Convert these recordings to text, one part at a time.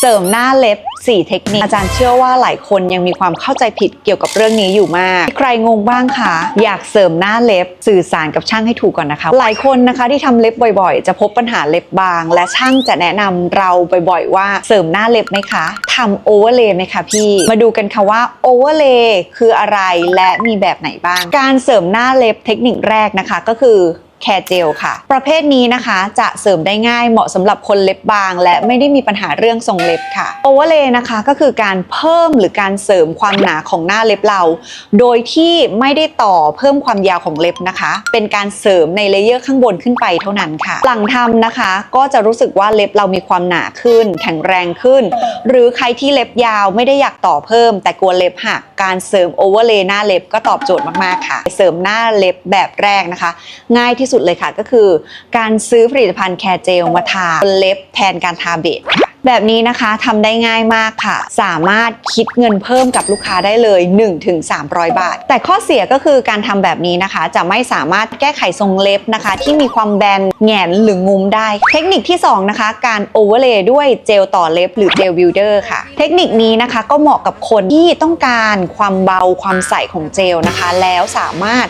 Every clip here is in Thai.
เสริมหน้าเล็บ 4 เทคนิค อาจารย์เชื่อว่าหลายคนยังมีความเข้าใจผิดเกี่ยวกับเรื่องนี้อยู่มาก ใครงงบ้างคะ อยากเสริมหน้าเล็บ สื่อสารกับช่างให้ถูกก่อนนะคะ หลายคนนะคะที่ทำเล็บบ่อยๆ จะพบปัญหาเล็บบาง และช่างจะแนะนำเราบ่อยๆ ว่าเสริมหน้าเล็บไหมคะทำโอเวอร์เลย์ไหมคะพี่ มาดูกันค่ะว่าโอเวอร์เลย์คืออะไรและมีแบบไหนบ้าง การเสริมหน้าเล็บเทคนิคแรกนะคะก็คือ แคร์เจลค่ะ ประเภทนี้นะคะจะเสริมได้ง่ายเหมาะสำหรับคนเล็บบาง และไม่ได้มีปัญหาเรื่องทรงเล็บค่ะโอเวอร์เลย์นะคะก็คือการเพิ่มหรือการเสริมความหนาของหน้าเล็บเรา โดยที่ไม่ได้ต่อเพิ่มความยาวของเล็บนะคะ เป็นการเสริมในเลเยอร์ข้างบนขึ้นไปเท่านั้นค่ะ หลังทำนะคะ ก็จะรู้สึกว่าเล็บเรามีความหนาขึ้น แข็งแรงขึ้น หรือใครที่เล็บยาวไม่ได้อยากต่อเพิ่ม แต่กลัวเล็บหักการเสริมโอเวอร์เลย์หน้าเล็บก็ตอบโจทย์มากๆค่ะ เสริมหน้าเล็บแบบแรกนะคะ ง่ายที่สุดเลยค่ะก็คือ การซื้อผลิตภัณฑ์แคร์เจลมาทาบนเล็บแทนการทาเบสแบบนี้นะคะทำได้ง่ายมากค่ะ สามารถคิดเงินเพิ่มกับลูกค้าได้เลย 1-300 บาท แต่ข้อเสียก็คือการทำแบบนี้นะคะ จะไม่สามารถแก้ไขทรงเล็บนะคะ ที่มีความแบนแหงนหรืองุ้มได้ เทคนิคที่ 2 นะคะ การโอเวอร์เลย์ด้วยเจลต่อเล็บหรือเจลวิลเดอร์ค่ะ เทคนิคนี้นะคะก็เหมาะกับคนที่ต้องการความเบาความใสของเจลนะคะ แล้วสามารถ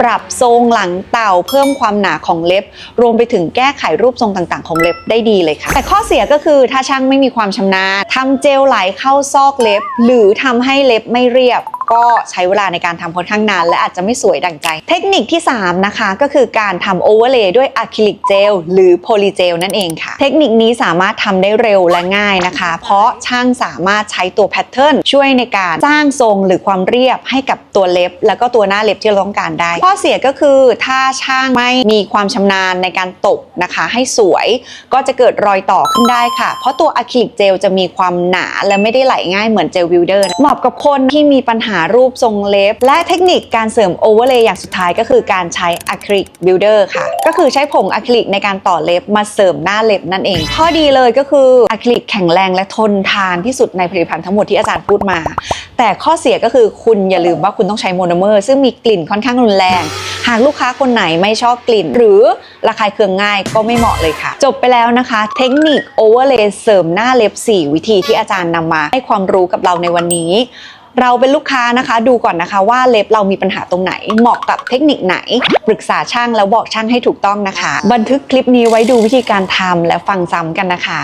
ปรับทรงหลังเต่าเพิ่มความหนาของเล็บ รวมไปถึงแก้ไขรูปทรงต่างๆ ของเล็บได้ดีเลยค่ะ แต่ข้อเสียก็คือถ้าช่างไม่มีความชำนาญทำเจลไหลเข้าซอกเล็บ หรือทำให้เล็บไม่เรียบ ก็ใช้เวลาในการทำค่อนข้างนาน และอาจจะไม่สวยดังใจ เทคนิคที่ 3 นะคะ ก็คือการทำโอเวอร์เลย์ด้วยอะคริลิกเจลหรือโพลีเจลนั่นเองค่ะ เทคนิคนี้สามารถทำได้เร็วและง่ายนะคะ เพราะช่างสามารถใช้ตัวแพทเทิร์นช่วยในการสร้างทรงหรือความเรียบให้กับตัวเล็บ แล้วก็ตัวหน้าเล็บที่เราต้องการได้ ข้อเสียก็คือถ้าช่างไม่มีความชำนาญในการตบนะคะ ให้สวยก็จะเกิดรอยต่อขึ้นได้ค่ะ เพราะตัวอะคริลิกเจลจะมีความหนาและไม่ได้ไหลง่ายเหมือนเจลวิลเดอร์เหมาะกับคนที่มีปัญหาารูปทรงเล็บ และเทคนิคการเสริมโอเวอร์เลย์อย่างสุดท้ายก็คือการใช้อะคริลิกบิลเดอร์ค่ะ ก็คือใช้ผงอะคริลิกในการต่อเล็บมาเสริมหน้าเล็บนั่นเอง ข้อดีเลยก็คืออะคริลิกแข็งแรงและทนทานที่สุดในผลิตภัณฑ์ทั้งหมดที่อาจารย์พูดมา แต่ข้อเสียก็คือคุณอย่าลืมว่าคุณต้องใช้โมโนเมอร์ ซึ่งมีกลิ่นค่อนข้างรุนแรง หากลูกค้าคนไหนไม่ชอบกลิ่น หรือระคายเคืองง่ายก็ไม่เหมาะเลยค่ะ จบไปแล้วนะคะ เทคนิคโอเวอร์เลย์เสริมหน้าเล็บ 4 วิธีที่อาจารย์นำมาให้ความรู้กับเราในวันนี้ เราเป็นลูกค้านะคะดูก่อนนะคะว่าเล็บเรามีปัญหาตรงไหน เหมาะกับเทคนิคไหน ปรึกษาช่างแล้วบอกช่างให้ถูกต้องนะคะ บันทึกคลิปนี้ไว้ดูวิธีการทำและฟังซ้ำกันนะคะ